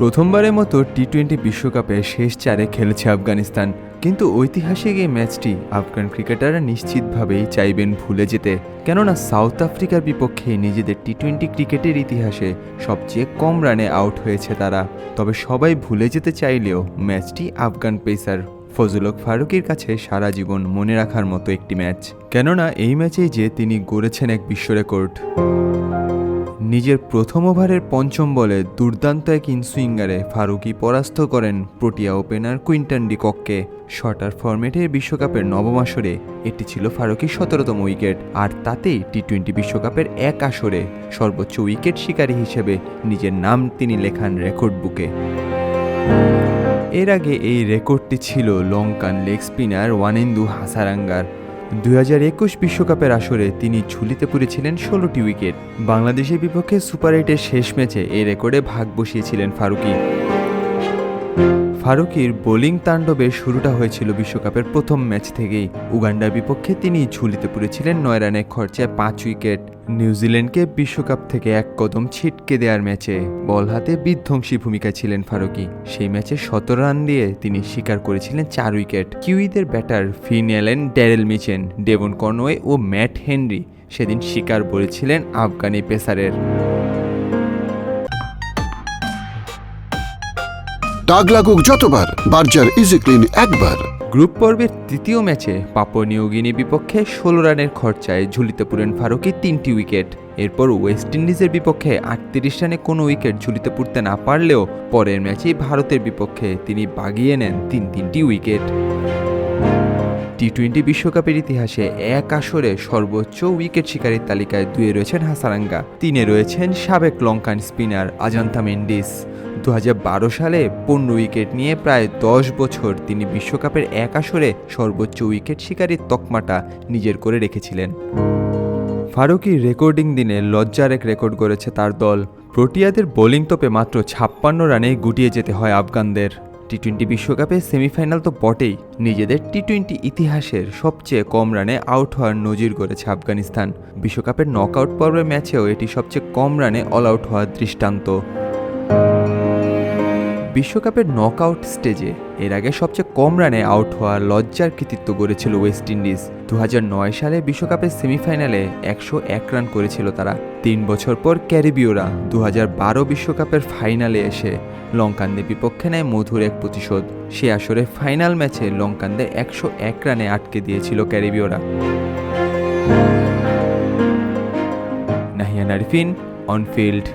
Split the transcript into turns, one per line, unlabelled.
প্রথমবারের মতো T twenty বিশ্বকাপে শেষ চারে খেলেছে আফগানিস্তান। কিন্তু ঐতিহাসিক এই ম্যাচটি আফগান ক্রিকেটাররা নিশ্চিতভাবেই চাইবেন ভুলে যেতে। কেননা সাউথ আফ্রিকার বিপক্ষে নিজেদের টি টোয়েন্টি ক্রিকেটের ইতিহাসে সবচেয়ে কম রানে আউট হয়েছে তারা। তবে সবাই ভুলে যেতে চাইলেও ম্যাচটি আফগান পেসার ফজলক ফারুকের কাছে সারা জীবন মনে রাখার মতো একটি ম্যাচ। কেননা এই ম্যাচেই যে তিনি গড়েছেন এক বিশ্ব রেকর্ড। নিজের প্রথম ওভারের পঞ্চম বলে দুর্দান্ত এক ইনসুইঙ্গারে ফারুকি পরাস্ত করেন প্রোটিয়া ওপেনার কুইন্টন ডিকককে শর্টার ফরম্যাটের বিশ্বকাপের নবম আসরে এটি ছিল ফারুকির সতেরোতম উইকেট, আর তাতেই টি টোয়েন্টি বিশ্বকাপের এক আসরে সর্বোচ্চ উইকেট শিকারী হিসেবে নিজের নাম তিনি লেখান রেকর্ড বুকে। এর আগে এই রেকর্ডটি ছিল লঙ্কান লেগ স্পিনার ওয়ানেন্দু হাসারাঙ্গার। দুই বিশ্বকাপের আসরে তিনি ঝুলিতে পুড়েছিলেন ষোলোটি উইকেট। বাংলাদেশের বিপক্ষে সুপার এইটের শেষ ম্যাচে এই রেকর্ডে ভাগ বসিয়েছিলেন ফারুকি। ফারুকির বোলিং তাণ্ডবের শুরুটা হয়েছিল বিশ্বকাপের প্রথম ম্যাচ থেকেই। উগান্ডার বিপক্ষে তিনি ঝুলিতে পড়েছিলেন নয় রানের খরচায় পাঁচ উইকেট। নিউজিল্যান্ডকে বিশ্বকাপ থেকে এক কদম ছিটকে দেওয়ার ম্যাচে বল হাতে বিধ্বংসী ভূমিকা ছিলেন ফারুকি। সেই ম্যাচে সতেরো রান দিয়ে তিনি শিকার করেছিলেন চার wicket. কিউইদের batter Finn Allen, Daryl Mitchell, Devon Conway ও ম্যাট হেনরি সেদিন শিকার বলেছিলেন আফগানি পেসারের।
দাগ লাগুক যতবার, বার্জার ইজি ক্লিন একবার।
গ্রুপ পর্বের তৃতীয় ম্যাচে পাপুয়া নিউগিনি বিপক্ষে ষোলো রানের খরচায় ঝুলিতে পুরেন ফারুকি তিনটি উইকেট। এরপর ওয়েস্ট ইন্ডিজের বিপক্ষে আটত্রিশ রানে কোনো উইকেট ঝুলিতে পুরতে না পারলেও পরের ম্যাচেই ভারতের বিপক্ষে তিনি বাগিয়ে নেন তিন তিনটি উইকেট। টি টোয়েন্টি বিশ্বকাপের ইতিহাসে এক আসরে সর্বোচ্চ উইকেট শিকারীর তালিকায় দুয়ে রয়েছেন হাসারাঙ্গা। তিনে রয়েছেন সাবেক লঙ্কান স্পিনার আজান্তা মেন্ডিস। দু হাজার বারো সালে পনেরো উইকেট নিয়ে প্রায় দশ বছর তিনি বিশ্বকাপের এক আসরে সর্বোচ্চ উইকেট শিকারীর তকমাটা নিজের করে রেখেছিলেন। ফারুকি রেকর্ডিং দিনে লজ্জার এক রেকর্ড করেছে তার দল। প্রোটিয়াদের বোলিং তোপে মাত্র ছাপ্পান্ন রানে গুটিয়ে যেতে হয় আফগানদের। টি টোয়েন্টি বিশ্বকাপে সেমিফাইনাল তো বটেই। নিজেদের টি টোয়েন্টি ইতিহাসের সবচেয়ে কম রানে আউট হওয়ার নজির করেছে আফগানিস্তান। বিশ্বকাপের নকআউট পর্বের ম্যাচেও এটি সবচেয়ে কম রানে অল আউট হওয়ার দৃষ্টান্ত। বিশ্বকাপের নকআউট স্টেজে এর আগে সবচেয়ে কম রানে আউট হওয়ার লজ্জার কৃতিত্ব গড়েছিল ওয়েস্ট ইন্ডিজ। দু হাজার নয় সালে বিশ্বকাপের সেমিফাইনালে একশো এক রান করেছিল তারা। তিন বছর পর ক্যারিবীয়রা দু বিশ্বকাপের ফাইনালে এসে লঙ্কানদের বিপক্ষে নেয় মধুর এক প্রতিশোধ। সে আসরে ফাইনাল ম্যাচে লঙ্কানদের একশো এক রানে আটকে দিয়েছিল ক্যারিবীয়রা। নাহিয়ান আরিফিন অনফিল্ড।